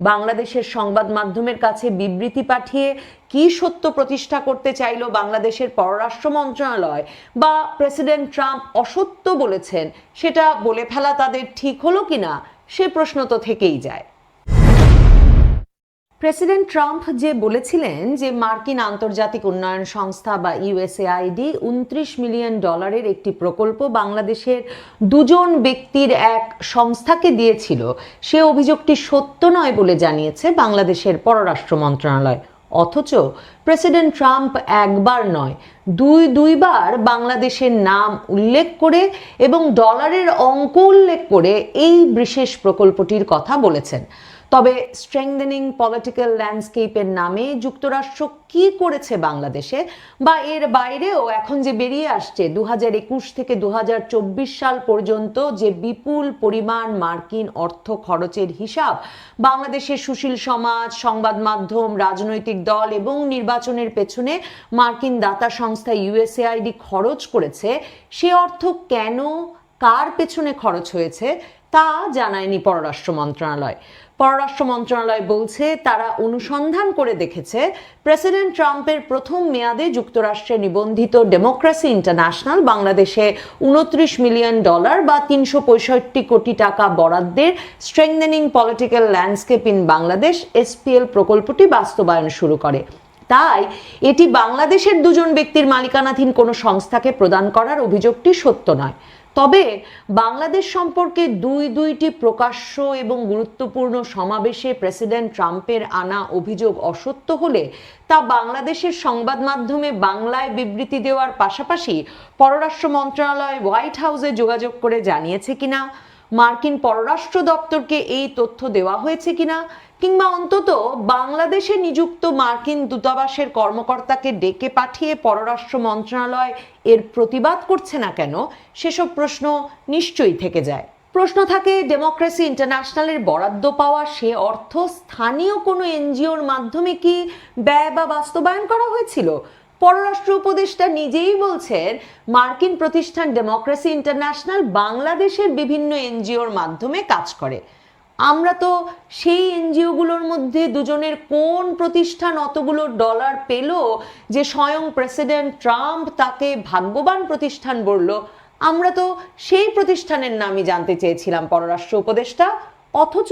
বাংলাদেশের সংবাদ মাধ্যমের কাছে বিবৃতি পাঠিয়ে কি সত্য প্রতিষ্ঠা করতে চাইল বাংলাদেশের পররাষ্ট্র মন্ত্রণালয়? বা প্রেসিডেন্ট ট্রাম্প অসত্য বলেছেন, সেটা বলে ফেলা তাদের ঠিক হলো কিনা? সে প্রশ্ন তো থেকেই যায়। প্রেসিডেন্ট ট্রাম্প যে বলেছিলেন যে মার্কিন আন্তর্জাতিক উন্নয়ন সংস্থা বা ইউএসএআইডি উনত্রিশ মিলিয়ন ডলারের একটি প্রকল্প বাংলাদেশের দুজন ব্যক্তির এক সংস্থাকে দিয়েছিল, সে অভিযোগটি সত্য নয় বলে জানিয়েছে বাংলাদেশের পররাষ্ট্র মন্ত্রণালয়। অথচ প্রেসিডেন্ট ট্রাম্প একবার নয়, দুই দুইবার বাংলাদেশের নাম উল্লেখ করে এবং ডলারের অঙ্ক উল্লেখ করে এই বিশেষ প্রকল্পটির কথা বলেছেন। তবে স্ট্রেংদেনিং পলিটিক্যাল ল্যান্ডস্কেপের নামে যুক্তরাষ্ট্র কি করেছে বাংলাদেশে বা এর বাইরেও এখন যে বেরিয়ে আসছে দু একুশ থেকে দু হাজার চব্বিশ সাল পর্যন্ত যে বিপুল পরিমাণ মার্কিন অর্থ খরচের হিসাব, বাংলাদেশের সুশীল সমাজ, সংবাদ মাধ্যম, রাজনৈতিক দল এবং নির্বাচনের পেছনে মার্কিন দাতা সংস্থা ইউএসএআইডি খরচ করেছে, সে অর্থ কেন, কার পেছনে খরচ হয়েছে তা জানায়নি পররাষ্ট্র মন্ত্রণালয়। পররাষ্ট্র মন্ত্রণালয় বলছে, তারা অনুসন্ধান করে দেখেছে, প্রেসিডেন্ট ট্রাম্পের প্রথম মেয়াদে যুক্তরাষ্ট্রে নিবন্ধিত ডেমোক্রেসি ইন্টারন্যাশনাল বাংলাদেশে উনত্রিশ মিলিয়ন ডলার বা তিনশো পঁয়ষট্টি কোটি টাকা বরাদ্দের strengthening political landscape in Bangladesh SPL প্রকল্পটি বাস্তবায়ন শুরু করে। তাই, এটি বাংলাদেশের দুজন ব্যক্তির মালিকানাধীন কোনো সংস্থাকে প্রদান করার অভিযোগটি সত্য নয়। তবে বাংলাদেশ সম্পর্কে দুই দুইটি প্রকাশ্য এবং গুরুত্বপূর্ণ সমাবেশে প্রেসিডেন্ট ট্রাম্পের আনা অভিযোগ অসত্য হলে তা বাংলাদেশের সংবাদ মাধ্যমে বাংলায় বিবৃতি দেওয়ার পাশাপাশি পররাষ্ট্র মন্ত্রণালয় হোয়াইট হাউসে যোগাযোগ করে জানিয়েছে কিনা মার্কিন পররাষ্ট্র দপ্তরকে এই তথ্য দেওয়া হয়েছে কিনা কিংবা অন্তত বাংলাদেশে নিযুক্ত মার্কিন দূতাবাসের কর্মকর্তাকে ডেকে পাঠিয়ে পররাষ্ট্র মন্ত্রণালয় এর প্রতিবাদ করছে না কেন, সেসব প্রশ্ন নিশ্চয়ই থেকে যায়। প্রশ্ন থাকে, ডেমোক্রেসি ইন্টারন্যাশনালের বরাদ্দ পাওয়া সে অর্থ স্থানীয় কোনো এনজিওর মাধ্যমে কি ব্যয় বা বাস্তবায়ন করা হয়েছিল? পররাষ্ট্র উপদেষ্টা নিজেই বলছেন, মার্কিন প্রতিষ্ঠান ডেমোক্রেসি ইন্টারন্যাশনাল বাংলাদেশের বিভিন্ন এনজিওর মাধ্যমে কাজ করে। আমরা তো সেই এনজিওগুলোর মধ্যে দুজনের কোন প্রতিষ্ঠান অতগুলো ডলার পেল যে স্বয়ং প্রেসিডেন্ট ট্রাম্প তাকে ভাগ্যবান প্রতিষ্ঠান বলল, আমরা তো সেই প্রতিষ্ঠানের নামই জানতে চেয়েছিলাম পররাষ্ট্র উপদেষ্টা। অথচ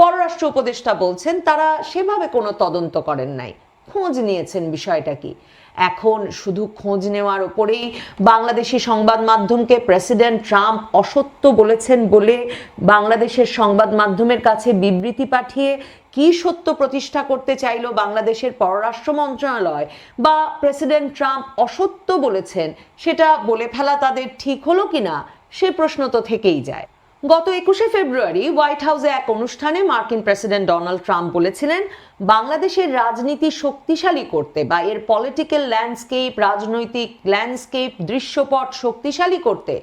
পররাষ্ট্র উপদেষ্টা বলছেন, তারা সেভাবে কোনো তদন্ত করেন নাই। খোঁজ নিয়েছেন বিষয়টা কি? এখন শুধু খোঁজ নেওয়ার ওপরেই বাংলাদেশি সংবাদ মাধ্যমকে প্রেসিডেন্ট ট্রাম্প অসত্য বলেছেন বলে বাংলাদেশের সংবাদ মাধ্যমের কাছে বিবৃতি পাঠিয়ে কি সত্য প্রতিষ্ঠা করতে চাইলো বাংলাদেশের পররাষ্ট্র মন্ত্রণালয় বা প্রেসিডেন্ট ট্রাম্প অসত্য বলেছেন সেটা বলে ফেলা তাদের ঠিক হলো কিনা সে প্রশ্ন তো থেকেই যায়। গত একুশে ফেব্রুয়ারি হোয়াইট হাউসে এক অনুষ্ঠানে মার্কিন প্রেসিডেন্ট ডোনাল্ড ট্রাম্প বলেছিলেন, বাংলাদেশের রাজনীতি শক্তিশালী করতে বা এর পলিটিক্যাল ল্যান্ডস্কেপ রাজনৈতিক ল্যান্ডস্কেপ দৃশ্যপট শক্তিশালী করতে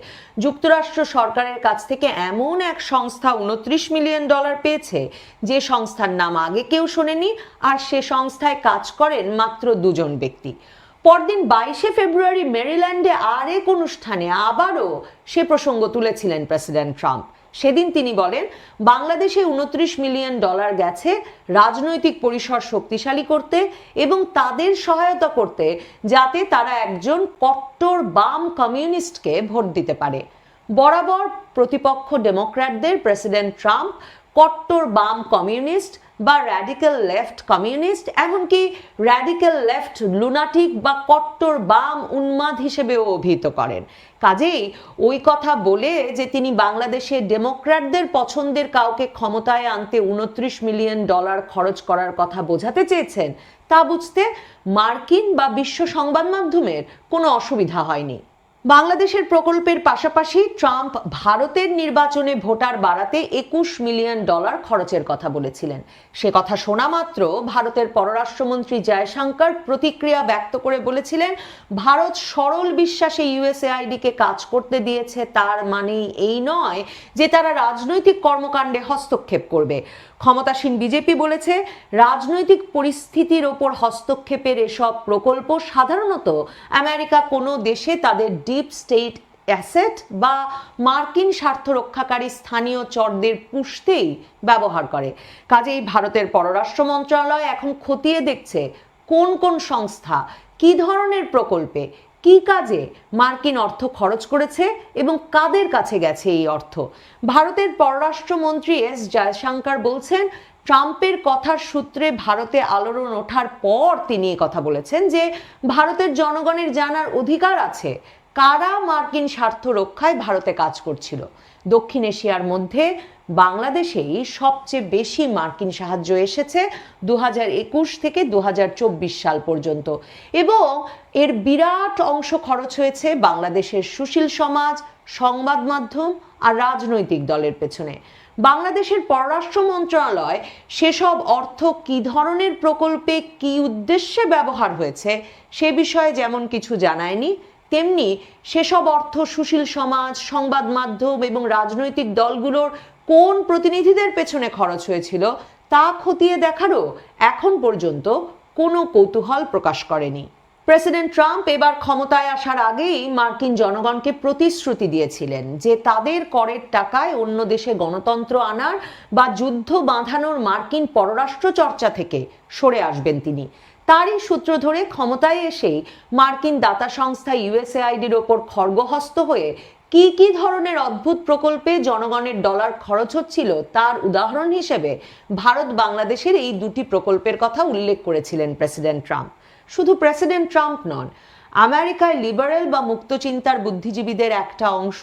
যুক্তরাষ্ট্র সরকারের কাছ থেকে এমন এক সংস্থা উনত্রিশ মিলিয়ন ডলার পেয়েছে, যে সংস্থার নাম আগে কেউ শোনেনি আর সে সংস্থায় কাজ করেন মাত্র দুজন ব্যক্তি। পরদিন বাইশে ফেব্রুয়ারি মেরিল্যান্ডে আরেক অনুষ্ঠানে আবারও সে প্রসঙ্গ তুলেছিলেন প্রেসিডেন্ট ট্রাম্প। সেদিন তিনি বলেন, বাংলাদেশে উনত্রিশ মিলিয়ন ডলার গেছে রাজনৈতিক পরিসর শক্তিশালী করতে এবং তাদের সহায়তা করতে যাতে তারা একজন কট্টর বাম কমিউনিস্টকে ভোট দিতে পারে। বরাবর প্রতিপক্ষ ডেমোক্র্যাটদের প্রেসিডেন্ট ট্রাম্প কট্টর বাম কমিউনিস্ট বা র্যাডিক্যাল লেফট কমিউনিস্ট, এমনকি র্যাডিক্যাল লেফট লুনাটিক বা কট্টর বাম উন্মাদ হিসেবেও অভিহিত করেন। কাজেই ওই কথা বলে যে তিনি বাংলাদেশে ডেমোক্র্যাটদের পছন্দের কাউকে ক্ষমতায় আনতে উনত্রিশ মিলিয়ন ডলার খরচ করার কথা বোঝাতে চেয়েছেন, তা বুঝতে মার্কিন বা বিশ্ব সংবাদ মাধ্যমের কোনো অসুবিধা হয়নি। বাংলাদেশের প্রকল্পের পাশাপাশি ট্রাম্প ভারতের নির্বাচনে ভোটার বাড়াতে একুশ মিলিয়ন ডলার খরচের কথা বলেছিলেন। সে কথা শোনা মাত্র ভারতের পররাষ্ট্রমন্ত্রী জয়শঙ্কর প্রতিক্রিয়া ব্যক্ত করে বলেছিলেন, ভারত সরল বিশ্বাসে ইউএসএআইডিকে কাজ করতে দিয়েছে, তার মানেই এই নয় যে তারা রাজনৈতিক কর্মকাণ্ডে হস্তক্ষেপ করবে। ক্ষমতাসীন বিজেপি বলেছে, রাজনৈতিক পরিস্থিতির ওপর হস্তক্ষেপের এসব প্রকল্প সাধারণত আমেরিকা কোনো দেশে তাদের ডিপ স্টেট অ্যাসেট বা মার্কিন স্বার্থ রক্ষাকারী স্থানীয় চরদের পুষতেই ব্যবহার করে। কাজেই ভারতের পররাষ্ট্র মন্ত্রণালয় এখন খতিয়ে দেখছে কোন কোন সংস্থা কি ধরনের প্রকল্পে কি কাজে মার্কিন অর্থ খরচ করেছে এবং কাদের কাছে গেছে এই অর্থ। ভারতের পররাষ্ট্রমন্ত্রী এস জয়শঙ্কর বলছেন, ট্রাম্পের কথার সূত্রে ভারতে আলোড়ন ওঠার পর তিনি কথা বলেছেন যে ভারতের জনগণের জানার অধিকার আছে কারা মার্কিন স্বার্থ রক্ষায় ভারতে কাজ করছিল? দক্ষিণ এশিয়ার মধ্যে বাংলাদেশেই সবচেয়ে বেশি মার্কিন সাহায্য এসেছে দু একুশ থেকে দু হাজার চব্বিশ সাল পর্যন্ত। এবং এর বিরাট অংশ খরচ হয়েছে বাংলাদেশের সুশীল সমাজ, সংবাদ মাধ্যম আর রাজনৈতিক দলের পেছনে। বাংলাদেশের পররাষ্ট্র মন্ত্রণালয় সেসব অর্থ কি ধরনের প্রকল্পে কি উদ্দেশ্যে ব্যবহার হয়েছে সে বিষয়ে যেমন কিছু জানায়নি তেমনি সেসব অর্থ সুশীল সমাজ, সংবাদ মাধ্যম এবং রাজনৈতিক দলগুলোর কোন প্রতিনিধিদের পেছনে খরচ হয়েছিল তা খতিয়ে দেখারও এখন পর্যন্ত কোনো কৌতূহল প্রকাশ করেনি। প্রেসিডেন্ট ট্রাম্প এবার ক্ষমতায় আসার আগেই মার্কিন জনগণকে প্রতিশ্রুতি দিয়েছিলেন যে তাদের করের টাকায় অন্য দেশে গণতন্ত্র আনার বা যুদ্ধ বাঁধানোর মার্কিন পররাষ্ট্র চর্চা থেকে সরে আসবেন তিনি। তারই সূত্র ধরে ক্ষমতায় এসেই মার্কিন দাতা সংস্থা ইউএসএআইডির ওপর খর্গহস্ত হয়ে কি কি ধরনের অদ্ভুত প্রকল্পে জনগণের ডলার খরচ হচ্ছিল তার উদাহরণ হিসেবে ভারত বাংলাদেশের এই দুটি প্রকল্পের কথা উল্লেখ করেছিলেন প্রেসিডেন্ট ট্রাম্প। শুধু প্রেসিডেন্ট ট্রাম্প নন, আমেরিকায় লিবারেল বা মুক্তচিন্তার বুদ্ধিজীবীদের একটা অংশ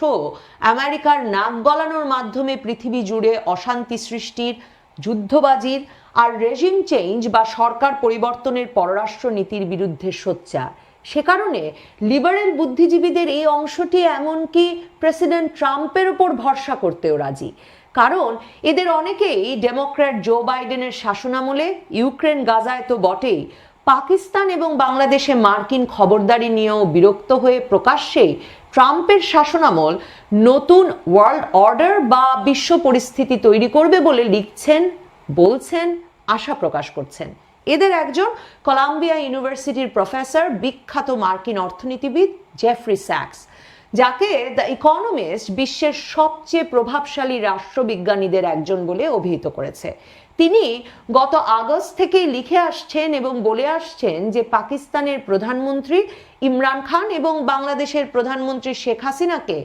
আমেরিকার নাক গলানোর মাধ্যমে পৃথিবী জুড়ে অশান্তি সৃষ্টির যুদ্ধবাজির আর রেজিম চেঞ্জ বা সরকার পরিবর্তনের পররাষ্ট্র নীতির বিরুদ্ধে সোচ্চার। সে কারণে লিবারেল বুদ্ধিজীবীদের এই অংশটি এমনকি প্রেসিডেন্ট ট্রাম্পের ওপর ভরসা করতেও রাজি। কারণ এদের অনেকেই ডেমোক্র্যাট জো বাইডেনের শাসনামলে ইউক্রেন গাজায় তো বটেই। পাকিস্তান এবং বাংলাদেশে মার্কিন খবরদারি নিয়েও বিরক্ত হয়ে প্রকাশ্যেই ট্রাম্পের শাসনামল নতুন ওয়ার্ল্ড অর্ডার বা বিশ্ব পরিস্থিতি তৈরি করবে বলে লিখছেন, বলছেন, আশা প্রকাশ করছেন। এদের একজন কলাম্বিয়া ইউনিভার্সিটির প্রফেসর, বিখ্যাত মার্কিন অর্থনীতিবিদ জেফরি স্যাক্স, যাকে দ্য ইকোনমিস্ট বিশ্বের সবচেয়ে প্রভাবশালী রাষ্ট্রবিজ্ঞানীদের একজন বলে অভিহিত করেছে। তিনি গত আগস্ট থেকেই লিখে আসছেন এবং বলে আসছেন যে পাকিস্তানের প্রধানমন্ত্রী ইমরান খান এবং বাংলাদেশের প্রধানমন্ত্রী শেখ হাসিনাকে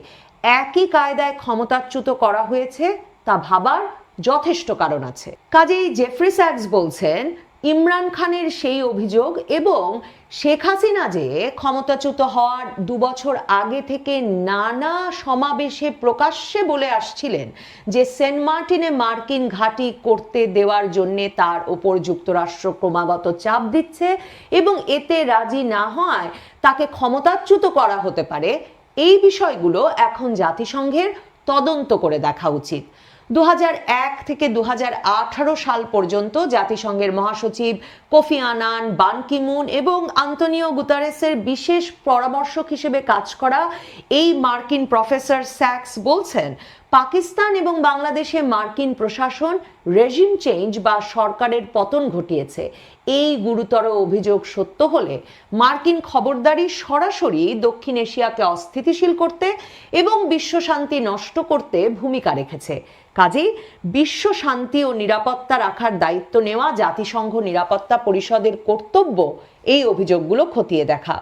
একই কায়দায় ক্ষমতাচ্যুত করা হয়েছে তা ভাবার যথেষ্ট কারণ আছে। কাজেই জেফ্রি স্যাক্স বলছেন ইমরান খানের সেই অভিযোগ এবং শেখ হাসিনা যে ক্ষমতাচ্যুত হওয়ার দু বছর আগে থেকে নানা সমাবেশে প্রকাশ্যে বলে আসছিলেন যে সেন্ট মার্টিনে মার্কিন ঘাঁটি করতে দেওয়ার জন্যে তার ওপর যুক্তরাষ্ট্র ক্রমাগত চাপ দিচ্ছে এবং এতে রাজি না হওয়ায় তাকে ক্ষমতাচ্যুত করা হতে পারে। এই বিষয়গুলো এখন জাতিসংঘের তদন্ত করে দেখা উচিত। দু হাজার এক থেকে দুহাজার আঠারো সাল পর্যন্ত জাতিসংঘের মহাসচিব কোফি আনান, বান কিমুন এবং আন্তনিও গুতারেসের বিশেষ পরামর্শক হিসেবে কাজ করা এই মার্কিন প্রফেসর স্যাক্স বলছেন পাকিস্তান এবং বাংলাদেশে মার্কিন প্রশাসন রেজিম চেঞ্জ বা সরকারের পতন ঘটিয়েছে। এই গুরুতর অভিযোগ সত্য হলে মার্কিন খবরদারি সরাসরি দক্ষিণ এশিয়াকে অস্থিতিশীল করতে এবং বিশ্ব শান্তি নষ্ট করতে ভূমিকা রেখেছে। কাজেই বিশ্ব শান্তি ও নিরাপত্তা রাখার দায়িত্ব নেওয়া জাতিসংঘ নিরাপত্তা পরিষদের কর্তব্য এই অভিযোগগুলো খতিয়ে দেখা।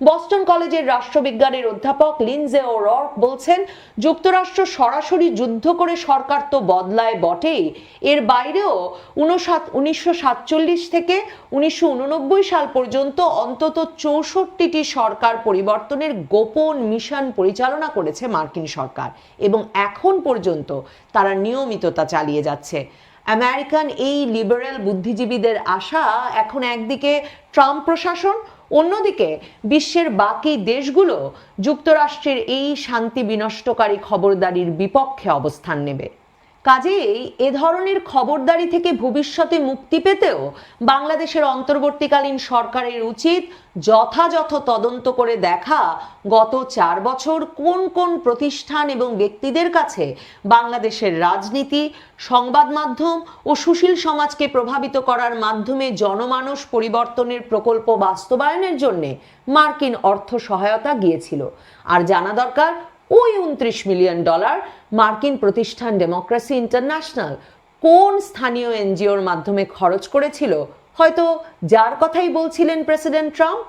বস্টন কলেজের রাষ্ট্রবিজ্ঞানের অধ্যাপক লিনজে ও রর্ক বলছেন, যুক্তরাষ্ট্র সরাসরি যুদ্ধ করে সরকার তো বদলায় বটেই। এর বাইরেও উনসাত উনিশশো সাতচল্লিশ থেকে উনিশশো উননব্বই সাল পর্যন্ত অন্তত চৌষট্টিটি সরকার পরিবর্তনের গোপন মিশন পরিচালনা করেছে মার্কিন সরকার এবং এখন পর্যন্ত তারা নিয়মিততা চালিয়ে যাচ্ছে। আমেরিকান এই লিবারেল বুদ্ধিজীবীদের আশা এখন একদিকে ট্রাম্প প্রশাসন অন্যদিকে বিশ্বের বাকি দেশগুলো যুক্তরাষ্ট্রের এই শান্তি বিনষ্টকারী খবরদারির বিপক্ষে অবস্থান নেবে। কাজেই এ ধরনের খবরদারি থেকে ভবিষ্যতে মুক্তি পেতেও বাংলাদেশের অন্তর্বর্তীকালীন সরকারের উচিত যথাযথ তদন্ত করে দেখা গত চার বছর কোন কোন প্রতিষ্ঠান এবং ব্যক্তিদের কাছে বাংলাদেশের রাজনীতি, সংবাদ মাধ্যম ও সুশীল সমাজকে প্রভাবিত করার মাধ্যমে জনমানস পরিবর্তনের প্রকল্প বাস্তবায়নের জন্য মার্কিন অর্থ সহায়তা গিয়েছিল। আর জানা দরকার ওই উনত্রিশ মিলিয়ন ডলার মার্কিন প্রতিষ্ঠান ডেমোক্রেসি ইন্টারন্যাশনাল কোন স্থানীয় এনজিওর মাধ্যমে খরচ করেছিল? হয়তো যার কথাই বলছিলেন প্রেসিডেন্ট ট্রাম্প?